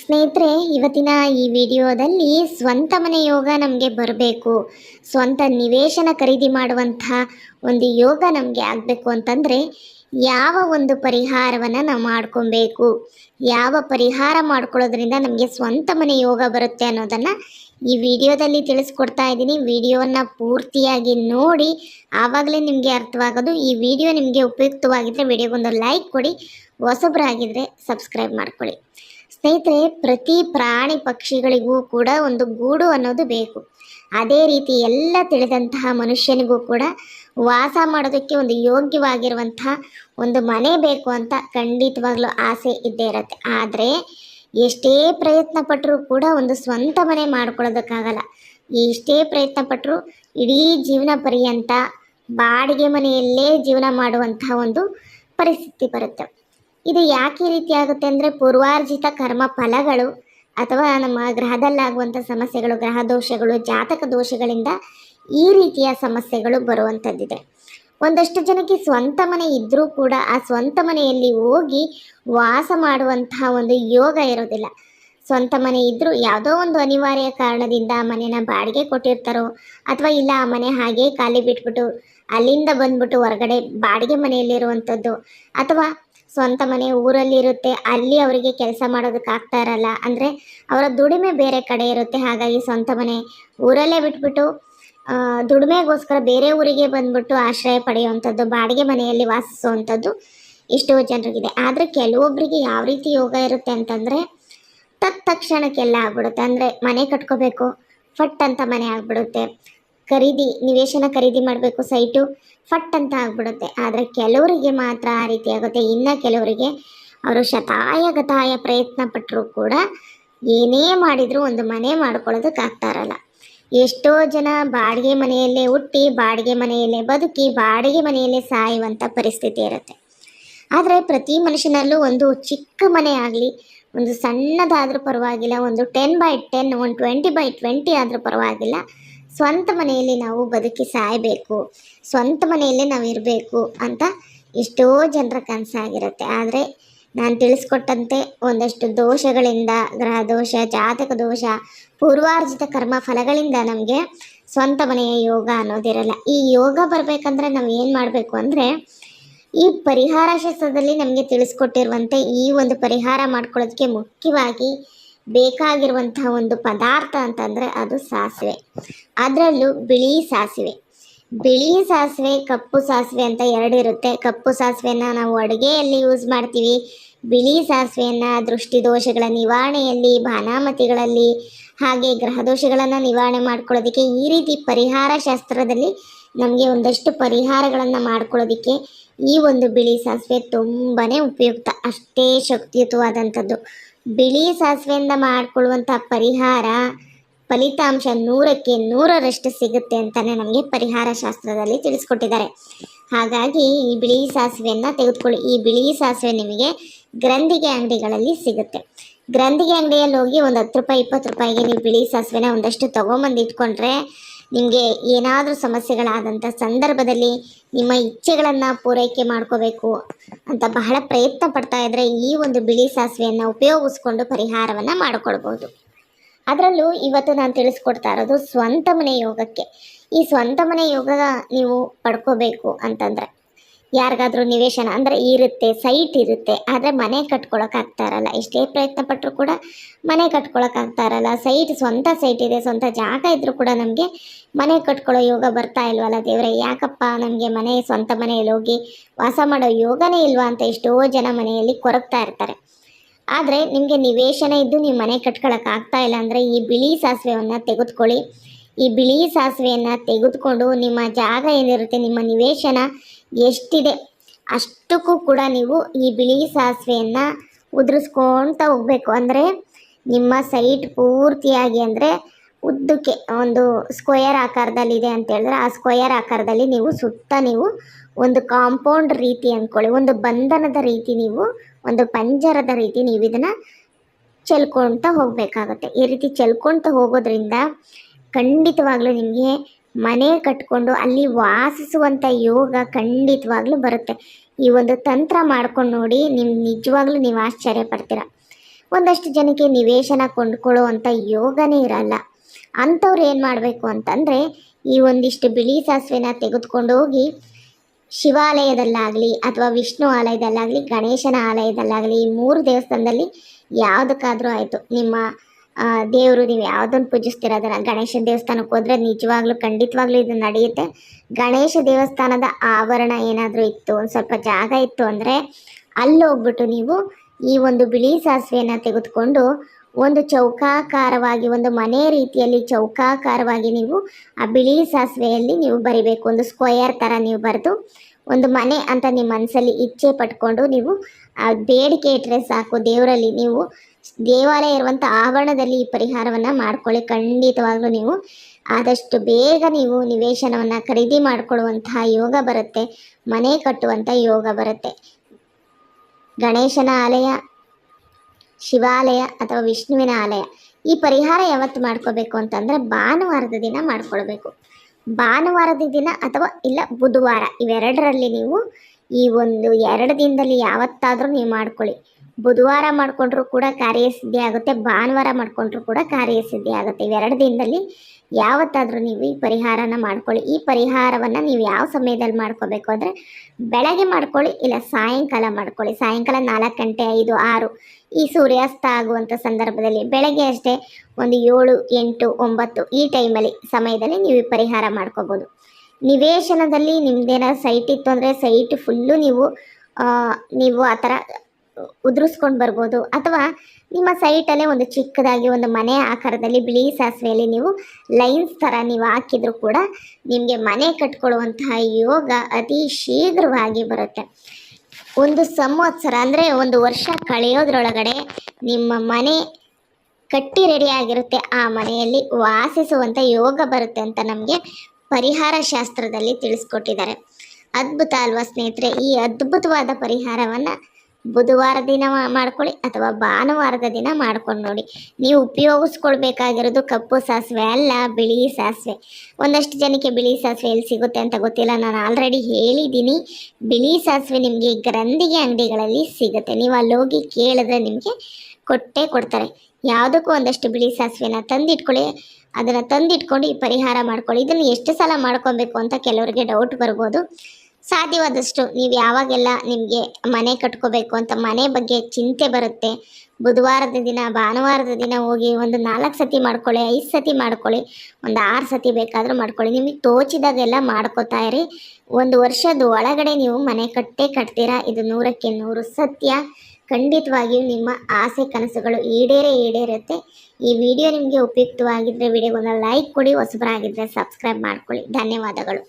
ಸ್ನೇಹಿತರೆ, ಇವತ್ತಿನ ಈ ವಿಡಿಯೋದಲ್ಲಿ ಸ್ವಂತ ಮನೆ ಯೋಗ ನಮಗೆ ಬರಬೇಕು. ಸ್ವಂತ ನಿವೇಶನ ಖರೀದಿ ಮಾಡುವಂಥ ಒಂದು ಯೋಗ ನಮಗೆ ಆಗಬೇಕು ಅಂತಂದರೆ ಯಾವ ಒಂದು ಪರಿಹಾರವನ್ನು ನಾವು ಮಾಡ್ಕೊಬೇಕು. ಯಾವ ಪರಿಹಾರ ಮಾಡ್ಕೊಳ್ಳೋದ್ರಿಂದ ನಮಗೆ ಸ್ವಂತ ಮನೆ ಯೋಗ ಬರುತ್ತೆ ಅನ್ನೋದನ್ನು ಈ ವಿಡಿಯೋದಲ್ಲಿ ತಿಳಿಸ್ಕೊಡ್ತಾ ಇದ್ದೀನಿ. ವಿಡಿಯೋವನ್ನು ಪೂರ್ತಿಯಾಗಿ ನೋಡಿ, ಆವಾಗಲೇ ನಿಮಗೆ ಅರ್ಥವಾಗೋದು, ಈ ವಿಡಿಯೋ ನಿಮಗೆ ಉಪಯುಕ್ತವಾಗಿದ್ದರೆ ವಿಡಿಯೋಗೊಂದು ಲೈಕ್ ಕೊಡಿ ಹೊಸಬ್ರಾಗಿದ್ದರೆ ಸಬ್ಸ್ಕ್ರೈಬ್ ಮಾಡ್ಕೊಳ್ಳಿ. ಸ್ನೇಹಿತರೆ, ಪ್ರತಿ ಪ್ರಾಣಿ ಪಕ್ಷಿಗಳಿಗೂ ಕೂಡ ಒಂದು ಗೂಡು ಅನ್ನೋದು ಬೇಕು. ಅದೇ ರೀತಿ ಎಲ್ಲ ತಿಳಿದಂತಹ ಮನುಷ್ಯನಿಗೂ ಕೂಡ ವಾಸ ಮಾಡೋದಕ್ಕೆ ಒಂದು ಯೋಗ್ಯವಾಗಿರುವಂತಹ ಒಂದು ಮನೆ ಬೇಕು ಅಂತ ಖಂಡಿತವಾಗ್ಲೂ ಆಸೆ ಇದ್ದೇ ಇರುತ್ತೆ. ಆದರೆ ಎಷ್ಟೇ ಪ್ರಯತ್ನ ಪಟ್ಟರೂ ಕೂಡ ಒಂದು ಸ್ವಂತ ಮನೆ ಮಾಡ್ಕೊಳ್ಳೋದಕ್ಕಾಗಲ್ಲ. ಎಷ್ಟೇ ಪ್ರಯತ್ನ ಪಟ್ಟರೂ ಇಡೀ ಜೀವನ ಪರ್ಯಂತ ಬಾಡಿಗೆ ಮನೆಯಲ್ಲೇ ಜೀವನ ಮಾಡುವಂತಹ ಒಂದು ಪರಿಸ್ಥಿತಿ ಬರುತ್ತೆ. ಇದು ಯಾಕೆ ರೀತಿ ಆಗುತ್ತೆ ಅಂದರೆ ಪೂರ್ವಾರ್ಜಿತ ಕರ್ಮ ಫಲಗಳು ಅಥವಾ ನಮ್ಮ ಗ್ರಹದಲ್ಲಾಗುವಂಥ ಸಮಸ್ಯೆಗಳು, ಗ್ರಹ ದೋಷಗಳು, ಜಾತಕ ದೋಷಗಳಿಂದ ಈ ರೀತಿಯ ಸಮಸ್ಯೆಗಳು ಬರುವಂಥದ್ದಿದೆ. ಒಂದಷ್ಟು ಜನಕ್ಕೆ ಸ್ವಂತ ಮನೆ ಇದ್ದರೂ ಕೂಡ ಆ ಸ್ವಂತ ಮನೆಯಲ್ಲಿ ಹೋಗಿ ವಾಸ ಮಾಡುವಂತಹ ಒಂದು ಯೋಗ ಇರೋದಿಲ್ಲ. ಸ್ವಂತ ಮನೆ ಇದ್ದರೂ ಯಾವುದೋ ಒಂದು ಅನಿವಾರ್ಯ ಕಾರಣದಿಂದ ಆ ಮನೆನ ಬಾಡಿಗೆ ಕೊಟ್ಟಿರ್ತಾರೋ ಅಥವಾ ಇಲ್ಲ ಆ ಮನೆ ಹಾಗೇ ಖಾಲಿ ಬಿಟ್ಬಿಟ್ಟು ಅಲ್ಲಿಂದ ಬಂದ್ಬಿಟ್ಟು ಹೊರಗಡೆ ಬಾಡಿಗೆ ಮನೆಯಲ್ಲಿರುವಂಥದ್ದು ಅಥವಾ ಸ್ವಂತ ಮನೆ ಊರಲ್ಲಿ ಇರುತ್ತೆ, ಅಲ್ಲಿ ಅವರಿಗೆ ಕೆಲಸ ಮಾಡೋದಕ್ಕೆ ಆಗ್ತಾ ಇರಲ್ಲ. ಅಂದರೆ ಅವರ ದುಡಿಮೆ ಬೇರೆ ಕಡೆ ಇರುತ್ತೆ. ಹಾಗಾಗಿ ಸ್ವಂತ ಮನೆ ಊರಲ್ಲೇ ಬಿಟ್ಬಿಟ್ಟು ದುಡಿಮೆಗೋಸ್ಕರ ಬೇರೆ ಊರಿಗೆ ಬಂದ್ಬಿಟ್ಟು ಆಶ್ರಯ ಪಡೆಯುವಂಥದ್ದು, ಬಾಡಿಗೆ ಮನೆಯಲ್ಲಿ ವಾಸಿಸುವಂಥದ್ದು ಎಷ್ಟೋ ಜನರಿಗಿದೆ. ಆದರೆ ಕೆಲವೊಬ್ಬರಿಗೆ ಯಾವ ರೀತಿ ಯೋಗ ಇರುತ್ತೆ ಅಂತಂದರೆ ತತ್ಕ್ಷಣಕ್ಕೆಲ್ಲ ಆಗ್ಬಿಡುತ್ತೆ. ಅಂದರೆ ಮನೆ ಕಟ್ಕೋಬೇಕು, ಫಟ್ ಅಂತ ಮನೆ ಆಗ್ಬಿಡುತ್ತೆ. ಖರೀದಿ, ನಿವೇಶನ ಖರೀದಿ ಮಾಡಬೇಕು ಸೈಟು ಫಟ್ ಅಂತ ಆಗ್ಬಿಡುತ್ತೆ. ಆದರೆ ಕೆಲವರಿಗೆ ಮಾತ್ರ ಆ ರೀತಿ ಆಗುತ್ತೆ. ಇನ್ನು ಕೆಲವರಿಗೆ ಅವರು ಶತಾಯ ಗತಾಯ ಪ್ರಯತ್ನ ಪಟ್ಟರೂ ಕೂಡ ಏನೇ ಮಾಡಿದರೂ ಒಂದು ಮನೆ ಮಾಡ್ಕೊಳ್ಳೋದಕ್ಕೆ ಆಗ್ತಾ ಇರಲ್ಲ. ಎಷ್ಟೋ ಜನ ಬಾಡಿಗೆ ಮನೆಯಲ್ಲೇ ಹುಟ್ಟಿ, ಬಾಡಿಗೆ ಮನೆಯಲ್ಲೇ ಬದುಕಿ, ಬಾಡಿಗೆ ಮನೆಯಲ್ಲೇ ಸಾಯುವಂಥ ಪರಿಸ್ಥಿತಿ ಇರುತ್ತೆ. ಆದರೆ ಪ್ರತಿ ಮನುಷ್ಯನಲ್ಲೂ ಒಂದು ಚಿಕ್ಕ ಮನೆ ಆಗಲಿ, ಒಂದು ಸಣ್ಣದಾದರೂ ಪರವಾಗಿಲ್ಲ, ಒಂದು ಟೆನ್ ಬೈ ಟೆನ್ ಒಂದು ಟ್ವೆಂಟಿ ಬೈ ಟ್ವೆಂಟಿ ಆದರೂ ಪರವಾಗಿಲ್ಲ. ಸ್ವಂತ ಮನೆಯಲ್ಲಿ ನಾವು ಬದುಕಿ ಸಾಯಬೇಕು, ಸ್ವಂತ ಮನೆಯಲ್ಲೇ ನಾವು ಇರಬೇಕು ಅಂತ ಎಷ್ಟೋ ಜನರ ಕನಸಾಗಿರುತ್ತೆ. ಆದರೆ ನಾನು ತಿಳಿಸ್ಕೊಟ್ಟಂತೆ ಒಂದಷ್ಟು ದೋಷಗಳಿಂದ, ಗ್ರಹ ದೋಷ, ಜಾತಕ ದೋಷ, ಪೂರ್ವಾರ್ಜಿತ ಕರ್ಮ ಫಲಗಳಿಂದ ನಮಗೆ ಸ್ವಂತ ಮನೆಯ ಯೋಗ ಅನ್ನೋದಿರಲ್ಲ ಈ ಯೋಗ ಬರಬೇಕಂದ್ರೆ ನಾವು ಏನು ಮಾಡಬೇಕು ಅಂದರೆ ಈ ಪರಿಹಾರ ಶಾಸ್ತ್ರದಲ್ಲಿ ನಮಗೆ ತಿಳಿಸ್ಕೊಟ್ಟಿರುವಂತೆ ಈ ಒಂದು ಪರಿಹಾರ ಮಾಡ್ಕೊಳ್ಳೋದಕ್ಕೆ ಮುಖ್ಯವಾಗಿ ಬೇಕಾಗಿರುವಂತಹ ಒಂದು ಪದಾರ್ಥ ಅಂತಂದರೆ ಅದು ಸಾಸಿವೆ. ಅದರಲ್ಲೂ ಬಿಳಿ ಸಾಸಿವೆ. ಬಿಳಿ ಸಾಸಿವೆ, ಕಪ್ಪು ಸಾಸಿವೆ ಅಂತ ಎರಡು ಇರುತ್ತೆ. ಕಪ್ಪು ಸಾಸಿವೆನ ನಾವು ಅಡುಗೆಯಲ್ಲಿ ಯೂಸ್ ಮಾಡ್ತೀವಿ. ಬಿಳಿ ಸಾಸಿವೆಯನ್ನು ದೃಷ್ಟಿ ದೋಷಗಳ ನಿವಾರಣೆಯಲ್ಲಿ, ಭಾನಾಮತಿಗಳಲ್ಲಿ, ಹಾಗೆ ಗ್ರಹ ದೋಷಗಳನ್ನು ನಿವಾರಣೆ ಮಾಡ್ಕೊಳ್ಳೋದಕ್ಕೆ ಈ ರೀತಿ ಪರಿಹಾರ ಶಾಸ್ತ್ರದಲ್ಲಿ ನಮಗೆ ಒಂದಷ್ಟು ಪರಿಹಾರಗಳನ್ನು ಮಾಡ್ಕೊಳ್ಳೋದಕ್ಕೆ ಈ ಒಂದು ಬಿಳಿ ಸಾಸಿವೆ ತುಂಬಾ ಉಪಯುಕ್ತ. ಅಷ್ಟೇ ಶಕ್ತಿಯುತವಾದಂಥದ್ದು. ಬಿಳಿ ಸಾಸಿವೆಯಿಂದ ಮಾಡಿಕೊಳ್ಳುವಂಥ ಪರಿಹಾರ ಫಲಿತಾಂಶ ನೂರಕ್ಕೆ ನೂರರಷ್ಟು ಸಿಗುತ್ತೆ ಅಂತಲೇ ನಮಗೆ ಪರಿಹಾರ ಶಾಸ್ತ್ರದಲ್ಲಿ ತಿಳಿಸ್ಕೊಟ್ಟಿದ್ದಾರೆ. ಹಾಗಾಗಿ ಈ ಬಿಳಿ ಸಾಸಿವೆಯನ್ನು ತೆಗೆದುಕೊಳ್ಳಿ. ಈ ಬಿಳಿ ಸಾಸಿವೆ ನಿಮಗೆ ಗ್ರಂಥಿಗೆ ಅಂಗಡಿಗಳಲ್ಲಿ ಸಿಗುತ್ತೆ. ಗ್ರಂಥಿಗೆ ಅಂಗಡಿಯಲ್ಲಿ ಹೋಗಿ ಒಂದು ಹತ್ತು ರೂಪಾಯಿ, ಇಪ್ಪತ್ತು ರೂಪಾಯಿಗೆ ನೀವು ಬಿಳಿ ಸಾಸಿವೆನ ಒಂದಷ್ಟು ತೊಗೊಂಬಂದು ಇಟ್ಕೊಂಡ್ರೆ ನಿಮಗೆ ಏನಾದರೂ ಸಮಸ್ಯೆಗಳಾದಂಥ ಸಂದರ್ಭದಲ್ಲಿ ನಿಮ್ಮ ಇಚ್ಛೆಗಳನ್ನು ಪೂರೈಕೆ ಮಾಡ್ಕೋಬೇಕು ಅಂತ ಬಹಳ ಪ್ರಯತ್ನ ಪಡ್ತಾ ಇದ್ದರೆ ಈ ಒಂದು ಬಿಳಿ ಸಾಸಿವೆಯನ್ನು ಉಪಯೋಗಿಸ್ಕೊಂಡು ಪರಿಹಾರವನ್ನು ಮಾಡಿಕೊಳ್ಬೋದು. ಅದರಲ್ಲೂ ಇವತ್ತು ನಾನು ತಿಳಿಸ್ಕೊಡ್ತಾ ಇರೋದು ಸ್ವಂತ ಮನೆ ಯೋಗಕ್ಕೆ. ಈ ಸ್ವಂತ ಮನೆ ಯೋಗ ನೀವು ಪಡ್ಕೋಬೇಕು ಅಂತಂದರೆ ಯಾರಿಗಾದ್ರೂ ನಿವೇಶನ ಅಂದರೆ ಇರುತ್ತೆ ಸೈಟ್ ಇರುತ್ತೆ, ಆದರೆ ಮನೆ ಕಟ್ಕೊಳಕ್ಕಾಗ್ತಾ ಇರಲ್ಲ ಎಷ್ಟೇ ಪ್ರಯತ್ನ ಪಟ್ಟರು ಕೂಡ ಮನೆ ಕಟ್ಕೊಳಕ್ಕಾಗ್ತಾ ಇರಲ್ಲ ಸೈಟ್ ಸ್ವಂತ ಸೈಟ್ ಇದೆ, ಸ್ವಂತ ಜಾಗ ಇದ್ದರೂ ಕೂಡ ನಮಗೆ ಮನೆ ಕಟ್ಕೊಳ್ಳೋ ಯೋಗ ಬರ್ತಾ ಇಲ್ವಲ್ಲ ದೇವರೇ? ಯಾಕಪ್ಪ ನಮಗೆ ಮನೆ, ಸ್ವಂತ ಮನೆಯಲ್ಲಿ ಹೋಗಿ ವಾಸ ಮಾಡೋ ಯೋಗನೇ ಇಲ್ವಾ ಅಂತ ಎಷ್ಟೋ ಜನ ಮನೆಯಲ್ಲಿ ಕೊರಗ್ತಾ ಇರ್ತಾರೆ. ಆದರೆ ನಿಮಗೆ ನಿವೇಶನ ಇದ್ದು ನೀವು ಮನೆ ಕಟ್ಕೊಳಕ್ಕಾಗ್ತಾ ಇಲ್ಲ ಅಂದರೆ ಈ ಬಿಳಿ ಸಾಸಿವೆಯನ್ನು ತೆಗೆದುಕೊಳ್ಳಿ. ಈ ಬಿಳಿ ಸಾಸಿವೆಯನ್ನು ತೆಗೆದುಕೊಂಡು ನಿಮ್ಮ ಜಾಗ ಏನಿರುತ್ತೆ, ನಿಮ್ಮ ನಿವೇಶನ ಎಷ್ಟಿದೆ? ಅಷ್ಟಕ್ಕೂ ಕೂಡ ನೀವು ಈ ಬಿಳಿ ಸಾಸಿವೆಯನ್ನು ಉದುರಿಸ್ಕೊಳ್ತಾ ಹೋಗಬೇಕು. ಅಂದರೆ ನಿಮ್ಮ ಸೈಟ್ ಪೂರ್ತಿಯಾಗಿ ಅಂದರೆ ಉದ್ದಕ್ಕೆ ಒಂದು ಸ್ಕ್ವಯರ್ ಆಕಾರದಲ್ಲಿದೆ ಅಂತ ಹೇಳಿದ್ರೆ ಆ ಸ್ಕ್ವಯರ್ ಆಕಾರದಲ್ಲಿ ನೀವು ಸುತ್ತ ನೀವು ಒಂದು ಕಾಂಪೌಂಡ್ ರೀತಿ ಅಂದ್ಕೊಳ್ಳಿ. ಒಂದು ಬಂಧನದ ರೀತಿ ನೀವು, ಒಂದು ಪಂಜರದ ರೀತಿ ನೀವು ಇದನ್ನು ಚೆಲ್ಕೊಳ್ತಾ ಹೋಗಬೇಕಾಗತ್ತೆ. ಈ ರೀತಿ ಚೆಲ್ಕೊಳ್ತಾ ಹೋಗೋದ್ರಿಂದ ಖಂಡಿತವಾಗ್ಲೂ ನಿಮಗೆ ಮನೆ ಕಟ್ಕೊಂಡು ಅಲ್ಲಿ ವಾಸಿಸುವಂಥ ಯೋಗ ಖಂಡಿತವಾಗ್ಲೂ ಬರುತ್ತೆ. ಈ ಒಂದು ತಂತ್ರ ಮಾಡ್ಕೊಂಡು ನೋಡಿ ನಿಮ್ಮ ನಿಜವಾಗ್ಲೂ ನೀವು ಆಶ್ಚರ್ಯ ಪಡ್ತೀರ. ಒಂದಷ್ಟು ಜನಕ್ಕೆ ನಿವೇಶನ ಕೊಂಡ್ಕೊಳ್ಳುವಂಥ ಯೋಗನೇ ಇರಲ್ಲ. ಅಂಥವ್ರು ಏನು ಮಾಡಬೇಕು ಅಂತಂದರೆ ಈ ಒಂದಿಷ್ಟು ಬಿಳಿ ಸಾಸಿವೆನ ತೆಗೆದುಕೊಂಡು ಹೋಗಿ ಶಿವಾಲಯದಲ್ಲಾಗಲಿ ಅಥವಾ ವಿಷ್ಣು ಆಲಯದಲ್ಲಾಗಲಿ ಗಣೇಶನ ಆಲಯದಲ್ಲಾಗಲಿ ಈ ಮೂರು ದೇವಸ್ಥಾನದಲ್ಲಿ ಯಾವುದಕ್ಕಾದರೂ ಆಯಿತು. ನಿಮ್ಮ ದೇವರು, ನೀವು ಯಾವುದನ್ನು ಪೂಜಿಸ್ತೀರ? ಅದನ್ನು ಗಣೇಶ ದೇವಸ್ಥಾನಕ್ಕೆ ಹೋದರೆ ನಿಜವಾಗ್ಲೂ, ಖಂಡಿತವಾಗ್ಲೂ ಇದು ನಡೆಯುತ್ತೆ. ಗಣೇಶ ದೇವಸ್ಥಾನದ ಆವರಣ ಏನಾದರೂ ಇತ್ತು, ಒಂದು ಸ್ವಲ್ಪ ಜಾಗ ಇತ್ತು ಅಂದರೆ, ಅಲ್ಲಿ ಹೋಗ್ಬಿಟ್ಟು ನೀವು ಈ ಒಂದು ಬಿಳಿ ಸಾಸಿವೆಯನ್ನು ತೆಗೆದುಕೊಂಡು ಒಂದು ಚೌಕಾಕಾರವಾಗಿ, ಒಂದು ಮನೆ ರೀತಿಯಲ್ಲಿ ಚೌಕಾಕಾರವಾಗಿ ನೀವು ಆ ಬಿಳಿ ಸಾಸಿವೆಯಲ್ಲಿ ನೀವು ಬರಿಬೇಕು. ಒಂದು ಸ್ಕ್ವಯರ್ ಥರ ನೀವು ಬರೆದು ಒಂದು ಮನೆ ಅಂತ ನಿಮ್ಮ ಮನಸ್ಸಲ್ಲಿ ಇಚ್ಛೆ ಪಟ್ಕೊಂಡು ನೀವು ಬೇಡಿಕೆ ಇಟ್ಟರೆ ಸಾಕು ದೇವರಲ್ಲಿ. ನೀವು ದೇವಾಲಯ ಇರುವಂಥ ಆವರಣದಲ್ಲಿ ಈ ಪರಿಹಾರವನ್ನು ಮಾಡ್ಕೊಳ್ಳಿ. ಖಂಡಿತವಾಗ್ಲೂ ನೀವು ಆದಷ್ಟು ಬೇಗ ನೀವು ನಿವೇಶನವನ್ನು ಖರೀದಿ ಮಾಡಿಕೊಳ್ಳುವಂತಹ ಯೋಗ ಬರುತ್ತೆ. ಮನೆ ಕಟ್ಟುವಂಥ ಯೋಗ ಬರುತ್ತೆ. ಗಣೇಶನ ಆಲಯ, ಶಿವಾಲಯ ಅಥವಾ ವಿಷ್ಣುವಿನ ಆಲಯ ಈ ಪರಿಹಾರ ಯಾವತ್ತು ಮಾಡ್ಕೋಬೇಕು ಅಂತಂದರೆ ಭಾನುವಾರದ ದಿನ ಮಾಡ್ಕೊಳ್ಬೇಕು. ಭಾನುವಾರದ ದಿನ ಅಥವಾ ಇಲ್ಲ ಬುಧವಾರ ಇವೆರಡರಲ್ಲಿ ನೀವು ಈ ಒಂದು ಎರಡು ದಿನದಲ್ಲಿ ಯಾವತ್ತಾದರೂ ನೀವು ಮಾಡ್ಕೊಳ್ಳಿ. ಬುಧವಾರ ಮಾಡಿಕೊಂಡ್ರೂ ಕೂಡ ಕಾರ್ಯ ಸಿದ್ಧಿ ಆಗುತ್ತೆ, ಭಾನುವಾರ ಮಾಡಿಕೊಂಡ್ರೂ ಕೂಡ ಕಾರ್ಯಸಿದ್ಧಿ ಆಗುತ್ತೆ. ಇವೆರಡು ದಿನದಲ್ಲಿ ಯಾವತ್ತಾದರೂ ನೀವು ಈ ಪರಿಹಾರನ ಮಾಡ್ಕೊಳ್ಳಿ. ಈ ಪರಿಹಾರವನ್ನು ನೀವು ಯಾವ ಸಮಯದಲ್ಲಿ ಮಾಡ್ಕೋಬೇಕು ಅಂದರೆ ಬೆಳಗ್ಗೆ ಮಾಡ್ಕೊಳ್ಳಿ, ಇಲ್ಲ ಸಾಯಂಕಾಲ ಮಾಡ್ಕೊಳ್ಳಿ. ಸಾಯಂಕಾಲ ನಾಲ್ಕು ಗಂಟೆ ಐದು ಆರು ಈ ಸೂರ್ಯಾಸ್ತ ಆಗುವಂಥ ಸಂದರ್ಭದಲ್ಲಿ, ಬೆಳಗ್ಗೆ ಅಷ್ಟೇ ಒಂದು ಏಳು ಎಂಟು ಒಂಬತ್ತು ಈ ಟೈಮಲ್ಲಿ ಸಮಯದಲ್ಲಿ ನೀವು ಈ ಪರಿಹಾರ ಮಾಡ್ಕೋಬೋದು. ನಿವೇಶನದಲ್ಲಿ ನಿಮ್ದೇನ ಸೈಟ್ ಇತ್ತು ಅಂದರೆ ಸೈಟ್ ಫುಲ್ಲು ನೀವು ನೀವು ಆ ಥರ ಉದುರಿಸ್ಕೊಂಡು ಬರ್ಬೋದು. ಅಥವಾ ನಿಮ್ಮ ಸೈಟಲ್ಲೇ ಒಂದು ಚಿಕ್ಕದಾಗಿ ಒಂದು ಮನೆ ಆಕಾರದಲ್ಲಿ ಬಿಳಿ ಸಾಸಿವೆಯಲ್ಲಿ ನೀವು ಲೈನ್ಸ್ ಥರ ನೀವು ಹಾಕಿದ್ರು ಕೂಡ ನಿಮಗೆ ಮನೆ ಕಟ್ಕೊಳ್ಳುವಂತಹ ಯೋಗ ಅತಿ ಶೀಘ್ರವಾಗಿ ಬರುತ್ತೆ. ಒಂದು ಸಂವತ್ಸರ ಅಂದರೆ ಒಂದು ವರ್ಷ ಕಳೆಯೋದ್ರೊಳಗಡೆ ನಿಮ್ಮ ಮನೆ ಕಟ್ಟಿ ರೆಡಿ ಆಗಿರುತ್ತೆ. ಆ ಮನೆಯಲ್ಲಿ ವಾಸಿಸುವಂಥ ಯೋಗ ಬರುತ್ತೆ ಅಂತ ನಮಗೆ ಪರಿಹಾರ ಶಾಸ್ತ್ರದಲ್ಲಿ ತಿಳಿಸ್ಕೊಟ್ಟಿದ್ದಾರೆ. ಅದ್ಭುತ ಅಲ್ವಾ ಸ್ನೇಹಿತರೆ? ಈ ಅದ್ಭುತವಾದ ಪರಿಹಾರವನ್ನು ಬುಧವಾರ ದಿನ ಮಾಡ್ಕೊಳ್ಳಿ ಅಥವಾ ಭಾನುವಾರದ ದಿನ ಮಾಡ್ಕೊಂಡು ನೋಡಿ. ನೀವು ಉಪಯೋಗಿಸ್ಕೊಳ್ಬೇಕಾಗಿರೋದು ಕಪ್ಪು ಸಾಸಿವೆ ಅಲ್ಲ, ಬಿಳಿ ಸಾಸಿವೆ. ಒಂದಷ್ಟು ಜನಕ್ಕೆ ಬಿಳಿ ಸಾಸಿವೆ ಎಲ್ಲಿ ಸಿಗುತ್ತೆ ಅಂತ ಗೊತ್ತಿಲ್ಲ. ನಾನು ಆಲ್ರೆಡಿ ಹೇಳಿದ್ದೀನಿ, ಬಿಳಿ ಸಾಸಿವೆ ನಿಮಗೆ ಗ್ರಂಥಿಗೆ ಅಂಗಡಿಗಳಲ್ಲಿ ಸಿಗುತ್ತೆ. ನೀವು ಅಲ್ಲಿ ಹೋಗಿ ಕೇಳಿದ್ರೆ ನಿಮಗೆ ಕೊಟ್ಟೇ ಕೊಡ್ತಾರೆ. ಯಾವುದಕ್ಕೂ ಒಂದಷ್ಟು ಬಿಳಿ ಸಾಸಿವೆನ ತಂದಿಟ್ಕೊಳ್ಳಿ. ಅದನ್ನು ತಂದಿಟ್ಕೊಂಡು ಈ ಪರಿಹಾರ ಮಾಡ್ಕೊಳ್ಳಿ. ಇದನ್ನು ಎಷ್ಟು ಸಲ ಮಾಡ್ಕೊಬೇಕು ಅಂತ ಕೆಲವರಿಗೆ ಡೌಟ್ ಬರ್ಬೋದು. ಸಾಧ್ಯವಾದಷ್ಟು ನೀವು ಯಾವಾಗೆಲ್ಲ ನಿಮಗೆ ಮನೆ ಕಟ್ಕೋಬೇಕು ಅಂತ ಮನೆ ಬಗ್ಗೆ ಚಿಂತೆ ಬರುತ್ತೆ, ಬುಧವಾರದ ದಿನ, ಭಾನುವಾರದ ದಿನ ಹೋಗಿ ಒಂದು ನಾಲ್ಕು ಸತಿ ಮಾಡ್ಕೊಳ್ಳಿ, ಐದು ಸತಿ ಮಾಡ್ಕೊಳ್ಳಿ, ಒಂದು ಆರು ಸತಿ ಬೇಕಾದರೂ ಮಾಡ್ಕೊಳ್ಳಿ. ನಿಮಗೆ ತೋಚಿದಾಗೆಲ್ಲ ಮಾಡ್ಕೋತಾ ಇರಿ. ಒಂದು ವರ್ಷದ ಒಳಗಡೆ ನೀವು ಮನೆ ಕಟ್ಟೇ ಕಟ್ತೀರಾ? ಇದು ನೂರಕ್ಕೆ ನೂರು ಸತ್ಯ. ಖಂಡಿತವಾಗಿಯೂ ನಿಮ್ಮ ಆಸೆ, ಕನಸುಗಳು ಈಡೇರೇ ಈಡೇರುತ್ತೆ. ಈ ವಿಡಿಯೋ ನಿಮಗೆ ಉಪಯುಕ್ತವಾಗಿದ್ದರೆ ವಿಡಿಯೋಗೊಂದು ಲೈಕ್ ಕೊಡಿ ಹೊಸಬರಾಗಿದ್ದರೆ ಸಬ್ಸ್ಕ್ರೈಬ್ ಮಾಡ್ಕೊಳ್ಳಿ. ಧನ್ಯವಾದಗಳು.